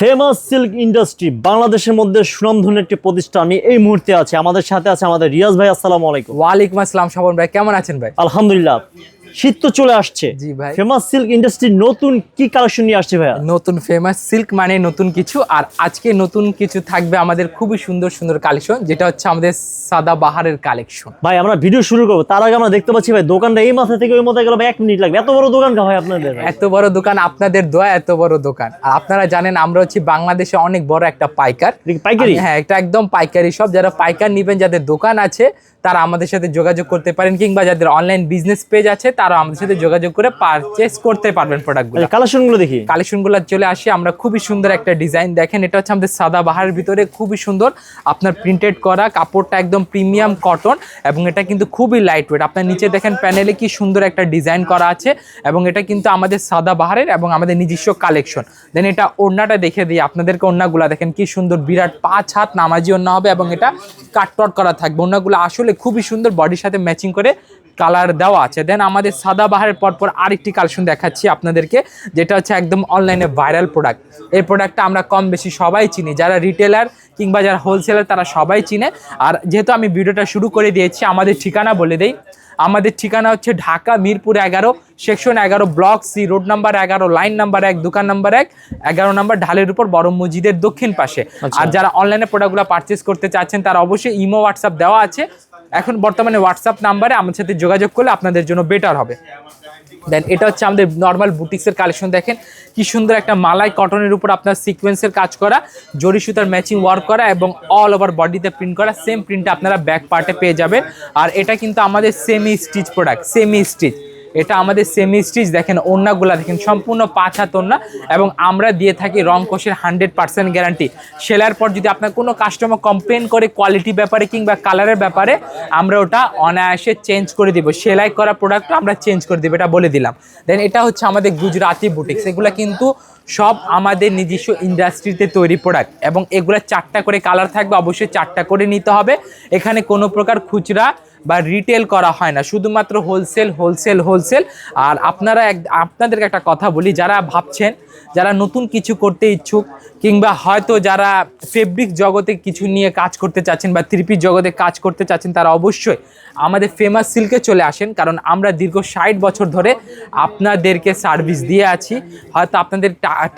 Famous silk industry বাংলাদেশের মধ্যে সুনামধন্য একটি প্রতিষ্ঠান এই মুহূর্তে আছে। আমাদের সাথে আছে আমাদের রিয়াজ ভাই আসসালামু আলাইকুম। ওয়ালাইকুম আসসালাম সাবন ভাই কেমন আছেন ভাই? আলহামদুলিল্লাহ। শীত তো চলে আসছে। জি ভাই। ফেমাস সিল্ক ইন্ডাস্ট্রি নতুন কি কালেকশন নিয়ে আসছে ভাইয়া? নতুন ফেমাস সিল্ক মানে নতুন কিছু। আর আজকে নতুন কিছু থাকবে আমাদের খুবই সুন্দর সুন্দর কালেকশন যেটা হচ্ছে আমাদের সাদা বাহারের কালেকশন ভাই আমরা ভিডিও শুরু করব। তার আগে আমরা দেখতে পাচ্ছি ভাই দোকানটা এই মাথা থেকে ওই মাথায় গেল। ভাই এক মিনিট লাগবে। এত বড় দোকান ভাই আপনাদের এত বড় দোকান আপনাদের দোয়া এত বড় দোকান। আর আপনারা জানেন আমরা হচ্ছে বাংলাদেশে অনেক বড় একটা পাইকার। পাইকারি? হ্যাঁ এটা একদম পাইকারি সব যারা পাইকার নিবেন যাদের দোকান আছে তারা আমাদের সাথে যোগাযোগ করতে পারেন কিংবা যাদের অনলাইন বিজনেস পেজ আছে তারা আমাদের সাথে যোগাযোগ করে পারচেস করতে পারবেন প্রোডাক্টগুলো কালেকশনগুলো দেখি। কালেকশনগুলো চলে আসি আমরা খুবই সুন্দর একটা ডিজাইন দেখেন। এটা হচ্ছে আমাদের সাদা বাহারের ভিতরে খুবই সুন্দর। আপনার প্রিন্টেড করা কাপড়টা একদম প্রিমিয়াম কটন এবং এটা কিন্তু খুবই লাইট ওয়েট আপনার নিচে দেখেন প্যানেলে কি সুন্দর একটা ডিজাইন করা আছে এবং এটা কিন্তু আমাদের সাদা বাহারের এবং আমাদের নিজস্ব কালেকশন দেন এটা ওড়নাটা দেখে দিই আপনাদেরকে ওড়নাগুলো দেখেন কি সুন্দর বিরাট পাঁচ হাত নামাজি ওড়না হবে এবং এটা কাটটট করা থাকবে। ওড়নাগুলো আসলে খুবই সুন্দর বডির সাথে ম্যাচিং করে কালার দেওয়া আছে। দেন আমাদের সাদা বাহারের পরপর আরেকটি কালেকশন দেখাচ্ছি আপনাদেরকে যেটা হচ্ছে একদম অনলাইনে ভাইরাল প্রোডাক্ট এই প্রোডাক্টটা আমরা কম বেশি সবাই চিনি। যারা রিটেলার কিংবা যারা হোলসেলার তারা সবাই চিনে। আর যেহেতু আমি ভিডিওটা শুরু করে দিয়েছি আমাদের ঠিকানা বলে দেই। আমাদের ঠিকানা হচ্ছে ঢাকা মিরপুর এগারো সেকশন এগারো ব্লক সি রোড নাম্বার এগারো লাইন নাম্বার এক দোকান নাম্বার এক এগারো নাম্বার ঢালের উপর বড় মসজিদের দক্ষিণ পাশে। আর যারা অনলাইনে প্রোডাক্টগুলো পারচেস করতে চাচ্ছেন তারা অবশ্যই ইমো হোয়াটসঅ্যাপ দেওয়া আছে। এখন বর্তমানে হোয়াটসঅ্যাপ নাম্বারে আমার সাথে যোগাযোগ করলে আপনাদের জন্য বেটার হবে। দেন এটা হচ্ছে আমাদের নর্মাল বুটিক্সের কালেকশন দেখেন। কি সুন্দর একটা মালাই কটনের উপর আপনার সিকোয়েন্সের কাজ করা, জরি সুতার ম্যাচিং ওয়ার্ক করা এবং অল ওভার বডিতে প্রিন্ট করা। সেম প্রিন্টটা আপনারা ব্যাক পার্টে পেয়ে যাবেন। আর এটা কিন্তু আমাদের semi stitch product semi stitch এটা আমাদের সেমি স্টিচ দেখেন ওন্নাগুলা দেখেন, সম্পূর্ণ পাঁচ হাত ওন্না এবং আমরা দিয়ে থাকি রং কোষের হান্ড্রেড পার্সেন্ট গ্যারান্টি সেলার পর যদি আপনার কোনো কাস্টমার কমপ্লেন করে কোয়ালিটি ব্যাপারে কিংবা কালারের ব্যাপারে, আমরা ওটা অনায়াসে চেঞ্জ করে দিব। সেলাই করা প্রোডাক্ট আমরা চেঞ্জ করে দিব, এটা বলে দিলাম। দেন এটা হচ্ছে আমাদের গুজরাটি বুটিক্স এগুলো কিন্তু সব আমাদের নিজস্ব ইন্ডাস্ট্রিতে তৈরি প্রোডাক্ট এবং এগুলো চারটা করে কালার থাকবে, অবশ্যই চারটা করে নিতে হবে। এখানে কোনো প্রকার খুচরা বা রিটেল করা হয় না। শুধুমাত্র হোলসেল হোলসেল হোলসেল আর আপনারা এক, আপনাদেরকে একটা কথা বলি, যারা ভাবছেন, যারা নতুন কিছু করতে ইচ্ছুক, কিংবা হয়তো যারা ফেব্রিক জগতে কিছু নিয়ে কাজ করতে চাচ্ছেন বা থ্রিপি জগতে কাজ করতে চাচ্ছেন, তারা অবশ্যই আমাদের ফেমাস সিল্কে চলে আসেন। কারণ আমরা দীর্ঘ ষাট বছর ধরে আপনাদেরকে সার্ভিস দিয়ে আছি। হয়তো আপনাদের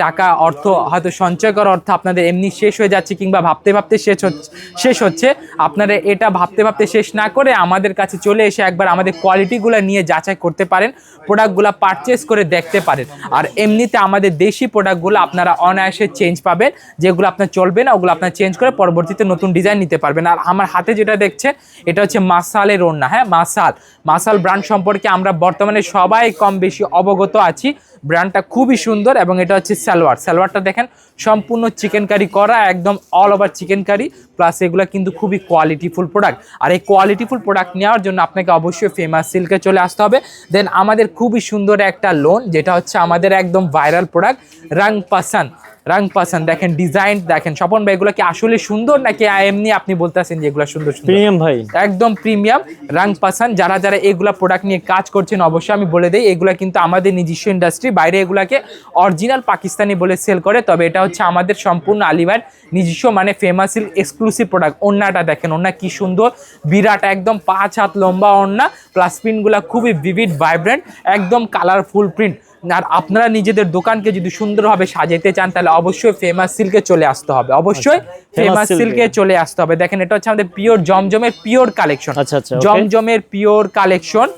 টাকা অর্থ, হয়তো সঞ্চয় করার অর্থ আপনাদের এমনি শেষ হয়ে যাচ্ছে, কিংবা ভাবতে ভাবতে শেষ হচ্ছে শেষ হচ্ছে। আপনারা এটা ভাবতে ভাবতে শেষ না করে আমাদের কাছে চলে এসে একবার আমাদের কোয়ালিটিগুলো নিয়ে যাচাই করতে পারেন প্রোডাক্টগুলো পারচেস করে দেখতে পারেন। আর এমনিতে আমাদের দেশি প্রোডাক্টগুলো আপনারা অনায়াসে চেঞ্জ পাবেন, যেগুলো আপনার চলবে না, ওগুলো আপনার চেঞ্জ করে পরবর্তীতে নতুন ডিজাইন নিতে পারবেন। আর আমার হাতে যেটা দেখছেন, এটা হচ্ছে মাসালের ওড়না হ্যাঁ মাসাল। মাসাল ব্র্যান্ড সম্পর্কে আমরা বর্তমানে সবাই কম বেশি অবগত আছি। ব্র্যান্ডটা খুবই সুন্দর এবং এটা হচ্ছে সালোয়ার। সালোয়ারটা দেখেন সম্পূর্ণ চিকেন কারি করা, একদম all over chicken curry plus এগুলো কিন্তু খুবই কোয়ালিটিফুল প্রোডাক্ট আর এই কোয়ালিটিফুল প্রোডাক্ট নেওয়ার জন্য আপনাকে অবশ্যই ফেমাস সিল্কে চলে আসতে হবে। দেন আমাদের খুবই সুন্দর একটা লোন যেটা হচ্ছে আমাদের একদম ভাইরাল প্রোডাক্ট রাং পাসান রাং পাসান দেখেন ডিজাইন দেখেন স্বপন ভাই এগুলো কি আসলে সুন্দর নাকি এমনি আপনি বলতেছেন যে এগুলো সুন্দর সুন্দর? প্রিমিয়াম ভাই। একদম প্রিমিয়াম রাং পাসান যারা যারা এগুলা প্রোডাক্ট নিয়ে কাজ করছেন অবশ্যই আমি বলে দিই এগুলা কিন্তু আমাদের নিজস্ব ইন্ডাস্ট্রি বাইরে এগুলাকে অরিজিনাল পাকিস্তানি বলে সেল করে তবে এটা হচ্ছে আমাদের সম্পূর্ণ আলিবার নিজস্ব মানে ফেমাস এক্সক্লুসিভ প্রোডাক্ট ওন্নাটা দেখেন ওন্না কি সুন্দর বিরাট একদম পাঁচ হাত লম্বা ওন্না প্লাস প্রিন্টগুলো খুবই ভিভিড ভাইব্রেন্ট একদম কালারফুল প্রিন্ট আর আপনারা নিজেদের দোকানকে যদি সুন্দরভাবে সাজাতে চান তাহলে অবশ্যই ফেমাস সিল্কে চলে আসতে হবে। অবশ্যই ফেমাস সিল্কে চলে আসতে হবে। দেখেন এটা হচ্ছে আমাদের পিওর জমজমের পিওর কালেকশন আচ্ছা, আচ্ছা. জমজমের পিওর কালেকশন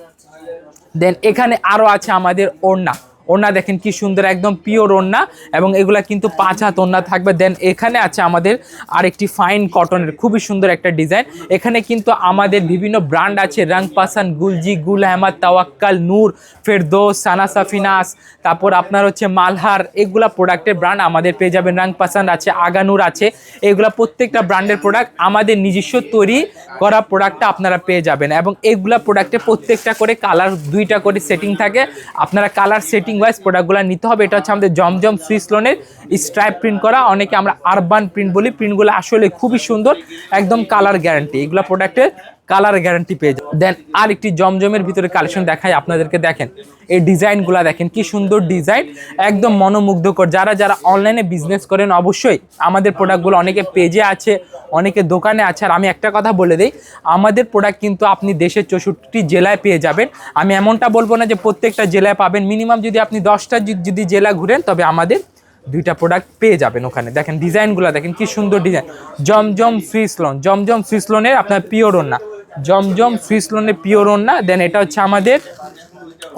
দেন এখানে আরও আছে আমাদের ওড়না। ওড়না দেখেন কি সুন্দর, একদম পিওর ওড়না এবং এগুলা কিন্তু পাঁচ হাত ওড়না থাকবে। দেন এখানে আছে আমাদের আরেকটি ফাইন কটনের খুবই সুন্দর একটা ডিজাইন এখানে কিন্তু আমাদের বিভিন্ন ব্র্যান্ড আছে রং পাসান গুলজি গুল আহমদ তাওয়াক্কাল নূর ফেরদোস সানা সাফিনাস তারপর আপনার হচ্ছে মালহার এগুলা প্রোডাক্টের ব্র্যান্ড আমাদের পেয়ে যাবেন। রং পাসান আছে আগানুর আছে, এগুলা প্রত্যেকটা ব্র্যান্ডের প্রোডাক্ট আমাদের নিজস্ব তৈরি করা প্রোডাক্টটা আপনারা পেয়ে যাবেন। এবং এগুলা প্রোডাক্টে প্রত্যেকটা করে কালার দুইটা করে সেটিং থাকে। আপনারা কালার সেটিং ওয়াইজ প্রোডাক্টগুলো নিতে হবে। এটা হচ্ছে আমাদের জমজম সুইস লোনের স্ট্রাইপ প্রিন্ট করা। অনেকে আমরা আরবান প্রিন্ট বলি। প্রিন্টগুলো আসলে খুবই সুন্দর। একদম কালার গ্যারান্টি এগুলো প্রোডাক্টের কালার গ্যারান্টি পেয়ে যাবে দেন আর একটি জমজমের ভিতরে কালেকশন দেখাই আপনাদেরকে, দেখেন এই ডিজাইনগুলো দেখেন কি সুন্দর ডিজাইন, একদম মনোমুগ্ধকর। যারা যারা অনলাইনে বিজনেস করেন, অবশ্যই আমাদের প্রোডাক্টগুলো অনেকে পেজে আছে, অনেকে দোকানে আছে। আর আমি একটা কথা বলে দিই, আমাদের প্রোডাক্ট কিন্তু আপনি দেশের চৌষট্টি জেলায় পেয়ে যাবেন। আমি এমনটা বলব না যে প্রত্যেকটা জেলায় পাবেন। মিনিমাম যদি আপনি দশটা যদি- জেলা ঘুরেন, তবে আমাদের দুইটা প্রোডাক্ট পেয়ে যাবেন ওখানে। দেখেন ডিজাইনগুলো দেখেন কি সুন্দর design Zamzam Swiss lawn Zamzam Swiss লোনের আপনার পিওর ওড়না। জমজম সুইস লোনের পিওর ওড়না দেন এটা হচ্ছে আমাদের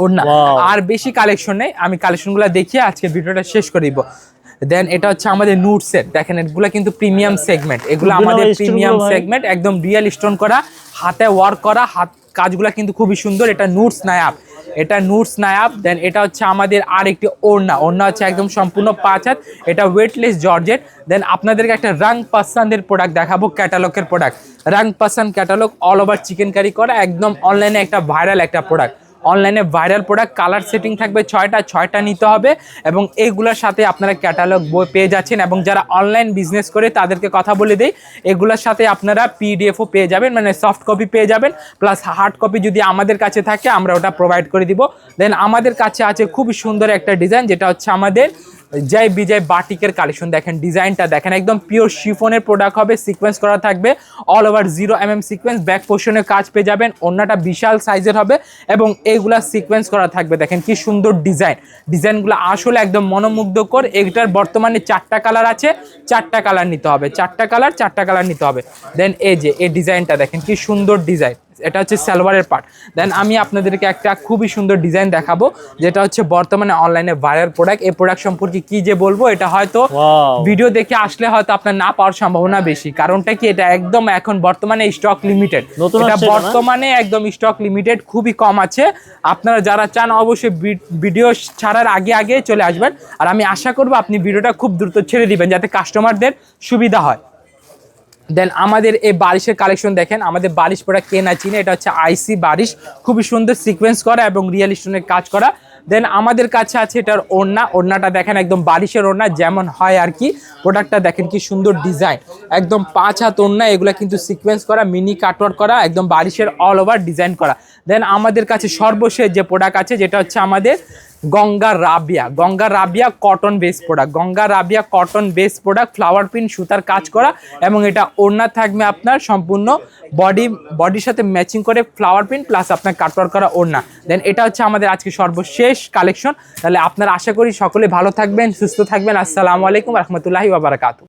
ওড়না। আর বেশি কালেকশন নেই আমি কালেকশনগুলো দেখিয়ে আজকে ভিডিওটা শেষ করে দিব। দেন এটা হচ্ছে আমাদের নুট সেট দেখেন এগুলো কিন্তু প্রিমিয়াম সেগমেন্ট এগুলো আমাদের প্রিমিয়াম সেগমেন্ট একদম রিয়েল স্টোন করা হাতে ওয়ার্ক করা হাত কাজগুলো কিন্তু খুবই সুন্দর এটা নুটস নায়াব এটা নুটস নায়াব দেন এটা হচ্ছে আমাদের আর একটি ওড়না। ওড়না হচ্ছে একদম সম্পূর্ণ পাঁচ হাত এটা ওয়েটলেস জর্জেট দেন আপনাদেরকে একটা রাং পাসানের প্রোডাক্ট দেখাবো ক্যাটালগের প্রোডাক্ট রাং পাসান catalogue all over chicken curry করা, একদম অনলাইনে একটা ভাইরাল একটা প্রোডাক্ট অনলাইনে ভাইরাল প্রোডাক্ট কালার সেটিং থাকবে ছয়টা ছয়টা নিতে হবে এবং এইগুলোর সাথে আপনারা ক্যাটালগ বই পেয়ে যাচ্ছেন এবং যারা অনলাইন বিজনেস করে তাদেরকে কথা বলে দেই, এগুলোর সাথে আপনারা পিডিএফও পেয়ে যাবেন মানে সফট কপি পেয়ে যাবেন প্লাস হার্ড কপি যদি আমাদের কাছে থাকে আমরা ওটা প্রোভাইড করে দিব। দেন আমাদের কাছে আছে খুব সুন্দর একটা ডিজাইন যেটা হচ্ছে আমাদের জয় বিজয় বাটিকের কালেকশন দেখেন, ডিজাইনটা দেখেন, একদম পিওর শিফনের প্রোডাক্ট হবে সিকোয়েন্স করা থাকবে all over zero M M sequence back পোর্শনের কাজ পেয়ে যাবেন, অন্যটা বিশাল সাইজের হবে, এবং এইগুলা সিকোয়েন্স করা থাকবে, দেখেন কি সুন্দর ডিজাইন ডিজাইনগুলো আসলে একদম মনোমুগ্ধকর, এটার বর্তমানে চারটা কালার আছে, চারটা কালার নিতে হবে, চারটা কালার চারটা কালার নিতে হবে। দেন এই যে, এই ডিজাইনটা দেখেন, কি সুন্দর ডিজাইন এটা হচ্ছে সালোয়ারের পার্ট দেন আমি আপনাদেরকে একটা খুবই সুন্দর ডিজাইন দেখাবো যেটা হচ্ছে বর্তমানে অনলাইনে ভাইরাল প্রোডাক্ট এই প্রোডাক্ট সম্পর্কে কি যে বলব এটা হয়তো ভিডিও দেখে আসলে হয়তো আপনার না পাওয়ার সম্ভাবনা বেশি। কারণটা কি এটা একদম এখন বর্তমানে স্টক লিমিটেড এটা? বর্তমানে একদম স্টক লিমিটেড খুবই কম আছে। আপনারা যারা চান অবশ্যই ভিডিও ছাড়ার আগে আগে চলে আসবেন। আর আমি আশা করব আপনি ভিডিওটা খুব দ্রুত ছেড়ে দিবেন যাতে কাস্টমারদের সুবিধা হয়। দেন আমাদের এই বারিশের কালেকশন দেখেন, আমাদের বারিশ পড়া কে না চিনে, এটা হচ্ছে আইসি বারিশ। খুবই সুন্দর সিকোয়েন্স করা এবং রিয়েল স্টোনের কাজ করা। দেন আমাদের কাছে আছে এটার ওড়না। ওড়নাটা দেখেন একদম বারিশের ওড়না, যেমন হয় আর কি। প্রোডাক্টটা দেখেন কি সুন্দর ডিজাইন একদম পাঁচ হাত ওড়না, এগুলো কিন্তু সিকোয়েন্স করা মিনি কাটওয়ার করা, একদম বারিশের অল ওভার ডিজাইন করা। দেন আমাদের কাছে সর্বশেষ যে প্রোডাক্ট আছে, যেটা হচ্ছে আমাদের Ganga Rabia Ganga Rabia cotton base product Ganga Rabia cotton base product flower print সুতার কাজ করা এবং এটা ওড়না থাকবে আপনার সম্পূর্ণ বডি বডির সাথে ম্যাচিং করে ফ্লাওয়ার প্রিন্ট প্লাস আপনার কাটওয়ার করা ওড়না। দেন এটা হচ্ছে আমাদের আজকে সর্বশেষ কালেকশন তাহলে আপনার আশা করি সকলে ভালো থাকবেন, সুস্থ থাকবেন। আসসালামু আলাইকুম রহমতুল্লাহি ওয়াবারাকাতু